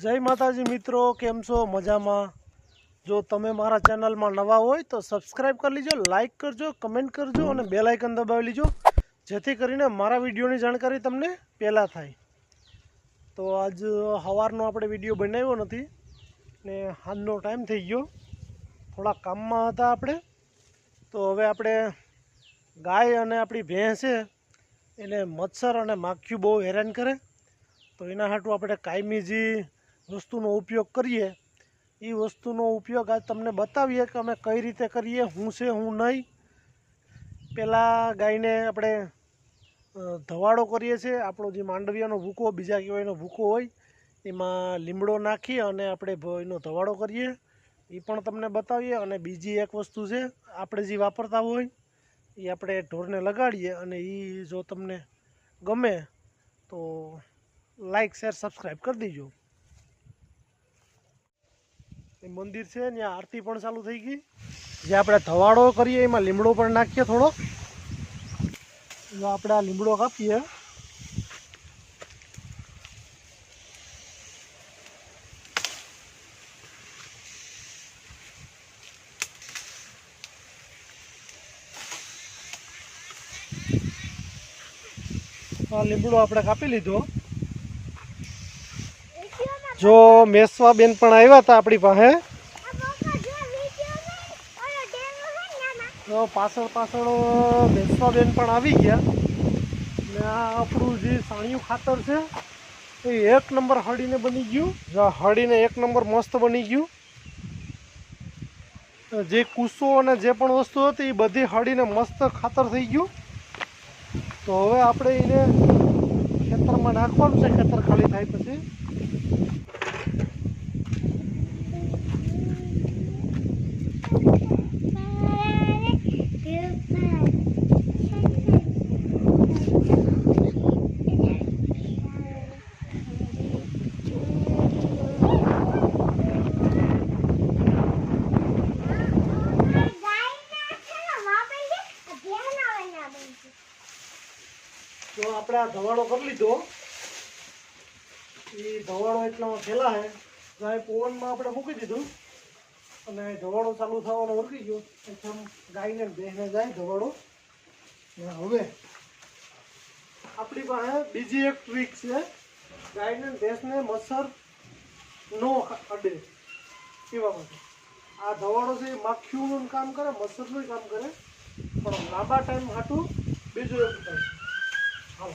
જય માતાજી મિત્રો, કેમ છો? મજામાં? જો તમે મારા ચેનલમાં નવા હોય તો સબસ્ક્રાઈબ કરી લીજો લાઈક કરજો કમેન્ટ કરજો અને બે લાઇકન દબાવી લીજો, જેથી કરીને મારા વિડીયોની જાણકારી તમને પહેલાં થાય. તો આજ સવારનો આપણે વીડિયો બનાવ્યો નથી ને હાલનો ટાઈમ થઈ ગયો. થોડા કામમાં હતા આપણે. તો હવે આપણે ગાય અને આપણી ભેંસ છે, એને મચ્છર અને માખીઓ બહુ હેરાન કરે. તો એના હાટું આપણે કાયમી જે વસ્તુનો ઉપયોગ કરીએ એ વસ્તુનો ઉપયોગ આજ તમને બતાવીએ કે અમે કઈ રીતે કરીએ શું છે, હું નહીં. પહેલાં ગાયને આપણે ધવાડો કરીએ છીએ, આપણો જે માંડવિયાનો ભૂકો, બીજા કહેવાયનો ભૂકો હોય, એમાં લીમડો નાખી અને આપણે એનો ધવાડો કરીએ. એ પણ તમને બતાવીએ અને બીજી એક વસ્તુ છે, આપણે જે વાપરતા હોય એ આપણે ઢોરને લગાડીએ અને એ જો તમને ગમે તો લાઈક, શેર, સબસ્ક્રાઈબ કરી દેજો. એ મંદિર છે ત્યાં આરતી પણ ચાલુ થઈ ગઈ. જે આપણે ધવાડો કરીએ, એમાં લીમડો પણ નાખીએ થોડો. જો આપણે આ લીમડો કાપીએ. આ લીમડો આપણે કાપી લીધો. જો મેસવા બેન પણ આવ્યા હતા આપણી પાસે. તો પાછળ પાછળ મેસવા બેન પણ આવી ગયા. ને આ આપણું જે સાણિયું ખાતર છે, એ એક નંબર હળીને બની ગયું. જો હળીને એક નંબર મસ્ત બની ગયું. જે કુસો અને જે પણ વસ્તુ હતી, એ બધી હળીને મસ્ત ખાતર થઈ ગયું. તો હવે આપણે એને ખેતરમાં નાખવાનું છે, ખેતર ખાલી થાય પછી. આપણે આ ધવાડો કરી લીધો. એ ધવાડો એટલામાં ફેલા છે. ગાય પવનમાં આપણે મૂકી દીધું. અને ધવાડો ચાલુ થવાનો ઓળખી ગયો. એકદમ ગાયને બેસને જાય ધવાડો. ને હવે આપણી પાસે બીજી એક ટ્રીક છે. ગાયને ભેંસને મચ્છર નો અડે. પીવા માટે. આ ધવાડો છે એ માખીઓનું કામ કરે, મચ્છરનું કામ કરે. પણ લાંબા ટાઈમ હાટું બીજું એક થાય હાલો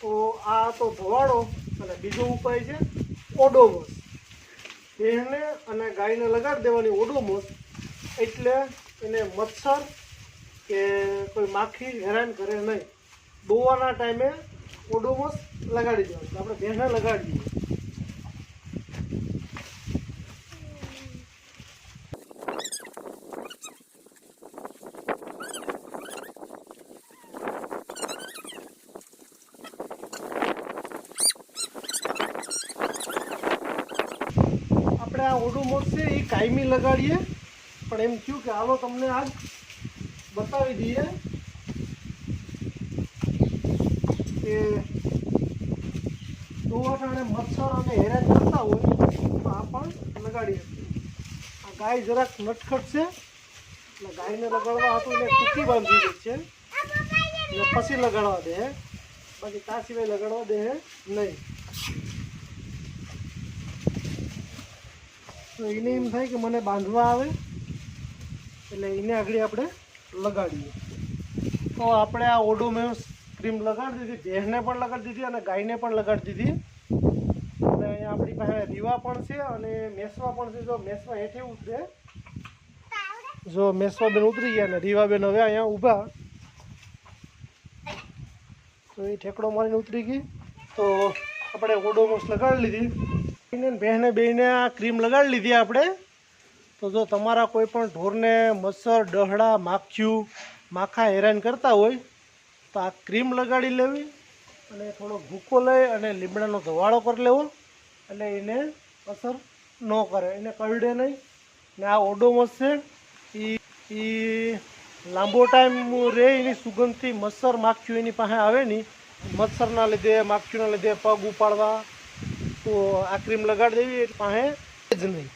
તો આ તો ધોવાડો અને બીજો ઉપાય છે ઓડોમોસ. ભેંસને અને ગાયને લગાડી દેવાની ઓડોમોસ એટલે એને મચ્છર કે કોઈ માખી હેરાન કરે નહીં. દોવાના ટાઈમે ઓડોમોસ લગાડી દેવાનું. આપણે બેહને લગાડી દઈએ આપણે આ ઓડોમોસ છે એ કાયમી લગાડીએ. પણ એમ થયું કે હાલો તમને આજ બતાવી દઈએ કે દોવાટાણે મચ્છર અને હેરાન કરતા હોય, તો આ પણ લગાડીએ. આ ગાય જરાક નટખટ છે એટલે ગાયને લગાડવા હતું એને કૂકી બાંધી છે. ને પછી લગાડવા દે. બાકી તા સિવાય લગાડવા દે નહીં. તો એને એમ થાય કે મને બાંધવા આવે, એટલે એને આગળ આપણે લગાડીએ. તો આપણે આ ઓડોમેસ ક્રીમ લગાડી દીધી ભેંસને પણ લગાડી દીધી અને ગાયને પણ લગાડી દીધી. અને અહીંયા આપણી પાસે રીવા પણ છે અને મેસવા પણ છે. જો મેસવા હેઠે ઉતરે. જો મેસવા બેન ઉતરી ગયા અને રીવાબેન હવે અહીંયા ઊભા. તો એ ઠેકડો મારીને ઉતરી ગઈ. તો આપણે ઓડોમોસ લગાડી લીધી. બહેને બેને આ ક્રીમ લગાડી લીધી આપણે. તો જો તમારા કોઈ પણ ઢોરને મચ્છર ડહડા, માખ્યું, માખા હેરાન કરતા હોય, તો આ ક્રીમ લગાડી લેવી અને થોડો ભૂકો લઈ અને લીમડાનો ધવાળો કરી લેવો. એટલે એને અસર ન કરે, એને કરડે નહીં. ને આ ઓડોમસ છે એ એ લાંબો ટાઈમ રહે એની સુગંધથી મચ્છર માખ્યું એની પાસે આવે નહીં. મચ્છરના લીધે, માખ્યુંના લીધે પગ ઉપાડવા તો આ ક્રીમ લગાડી દેવી પાસે જ નહીં.